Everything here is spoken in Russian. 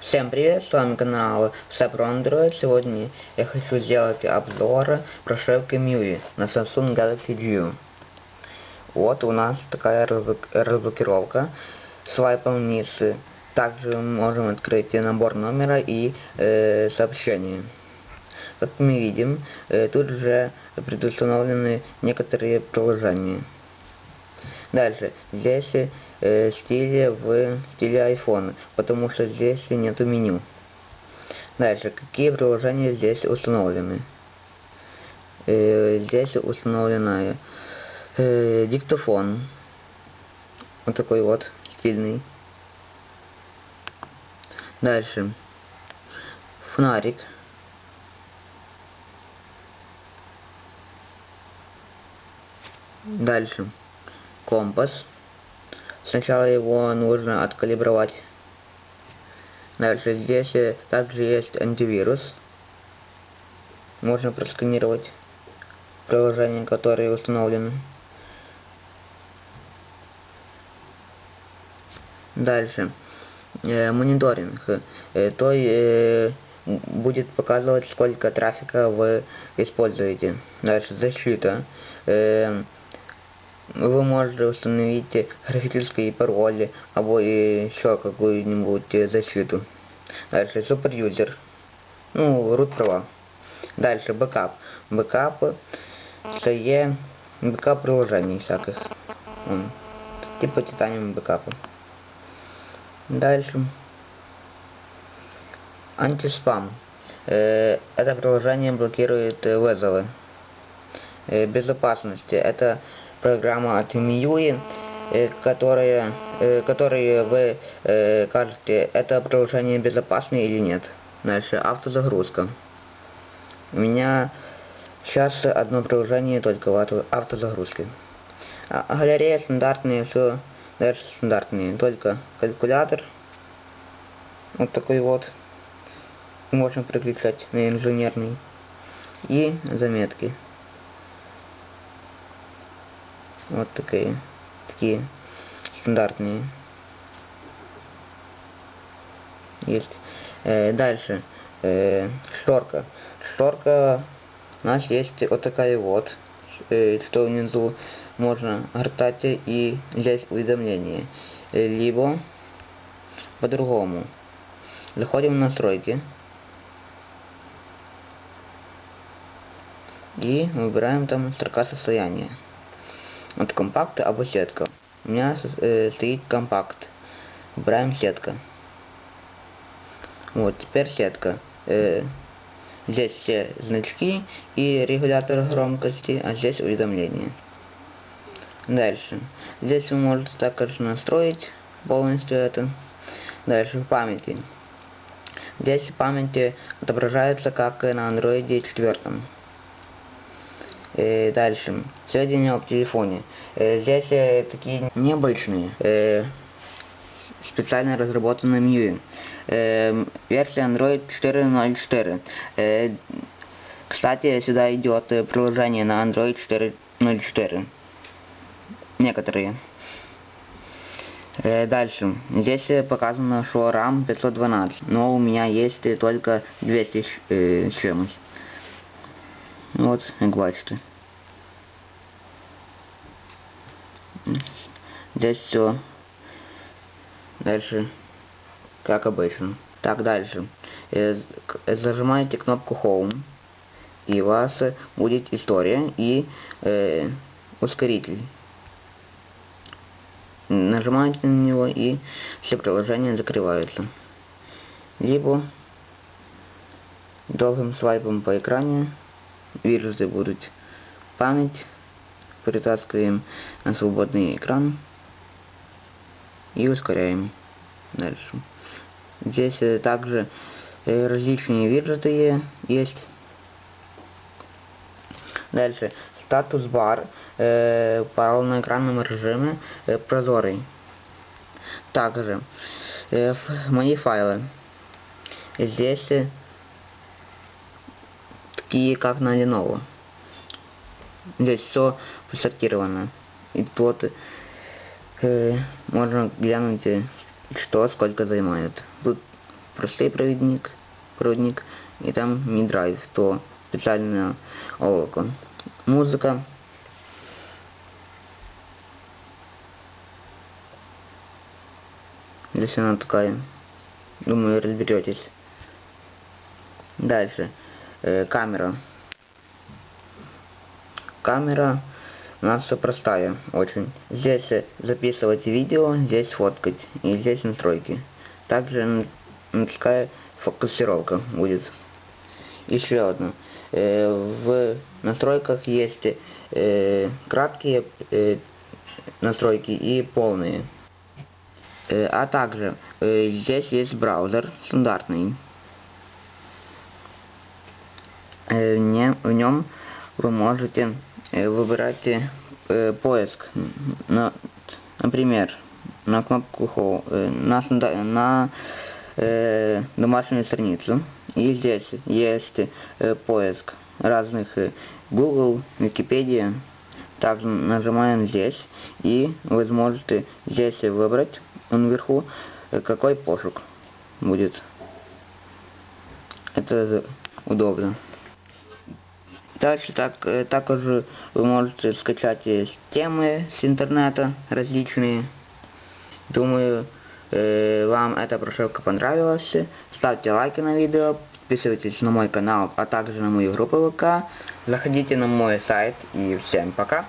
Всем привет, с вами канал Все про Android. Сегодня я хочу сделать обзор прошивки MIUI на Samsung Galaxy G. Вот у нас такая разблок- разблокировка. Свайпом вниз также можем открыть набор номера и э, сообщения. Как мы видим, э, тут же предустановлены некоторые приложения. Дальше. Здесь э, стили в стиле iPhone, потому что здесь нету меню. Дальше. Какие приложения здесь установлены? Э, здесь установлена э, диктофон. Вот такой вот стильный. Дальше. Фонарик. Дальше компас. Сначала его нужно откалибровать. Дальше здесь э, также есть антивирус. Можно просканировать приложения, которые установлены. Дальше. Э, мониторинг. Э, то э, будет показывать, сколько трафика вы используете. Дальше защита. Э, вы можете установить графические пароли або еще какую-нибудь защиту. Дальше суперюзер. Ну, root права. Дальше бэкап. Бэкап це є бэкап приложений всяких. Типа титаниум бэкапа. Дальше. Антиспам. Э, Это приложение блокирует э, вызовы. Э, Безопасности. Это программа от MIUI, э, которая, э, которые вы э, кажете, это приложение безопасное или нет. Дальше автозагрузка. У меня сейчас одно приложение только в авто- автозагрузке. А галерея стандартные, все дальше стандартные. Только калькулятор. Вот такой вот. Можно переключать на инженерный. И заметки. Вот такие. Такие стандартные. Есть. Э, дальше. Э, шторка. Шторка у нас есть вот такая вот. Э, что внизу можно гортать и здесь уведомления. Э, либо по-другому. Заходим в настройки. И выбираем там строка состояния. Вот компакт або сетка. У меня э, стоит компакт. Выбираем сетка. Вот, теперь сетка. Э, здесь все значки и регулятор громкости, а здесь уведомления. Дальше. Здесь вы можете также настроить полностью это. Дальше в памяти. Здесь в памяти отображается как на андроиде 4. Э, дальше. Сведения об телефоне. Э, здесь такие необычные. Э, специально разработаны MIUI. Э, версия Android 4.04. Э, кстати, сюда идет приложение на Android 4.04. Некоторые. Дальше. Здесь показано, что RAM 512, но у меня есть только 200 щ- э, с чимось. Вот, як бачите. Здесь все. Дальше, как обычно. Так, дальше. Э, к- Зажимаете кнопку Home, и у вас э, будет история и э, ускоритель. Нажимаете на него, и все приложения закрываются. Либо долгим свайпом по экране вирусы будут память, перетаскиваем на свободный экран и ускоряем дальше. Здесь э, также э, различные виджеты есть. Дальше статус бар э, в полноэкранном режиме э, прозорый. Также э, мои файлы. Здесь э, такие как на Lenovo. Здесь все посортировано. И тут э, можно глянуть, э, что сколько занимает. Тут простой проводник, проводник и там Mi-Drive, то специальное облако. Музыка. Здесь она такая. Думаю, разберетесь. Дальше. Э, камера. Камера у нас все простая очень. Здесь э, записывать видео, здесь фоткать. И здесь настройки. Также такая фокусировка будет. Еще одно. Э, в настройках есть э, краткие настройки и полные. А также здесь есть браузер стандартный. Не, в нем вы можете э, выбирать э, поиск. На, например, на кнопку Home, э, на, на э, домашнюю страницу. И здесь есть э, поиск разных э, Google, Википедия. Также нажимаем здесь и вы сможете здесь выбрать наверху какой пошук будет. Это удобно. Дальше так, э, также вы можете скачать темы с интернета различные. Думаю, э, вам эта прошивка понравилась. Ставьте лайки на видео, подписывайтесь на мой канал, а также на мою группу ВК. Заходите на мой сайт и всем пока.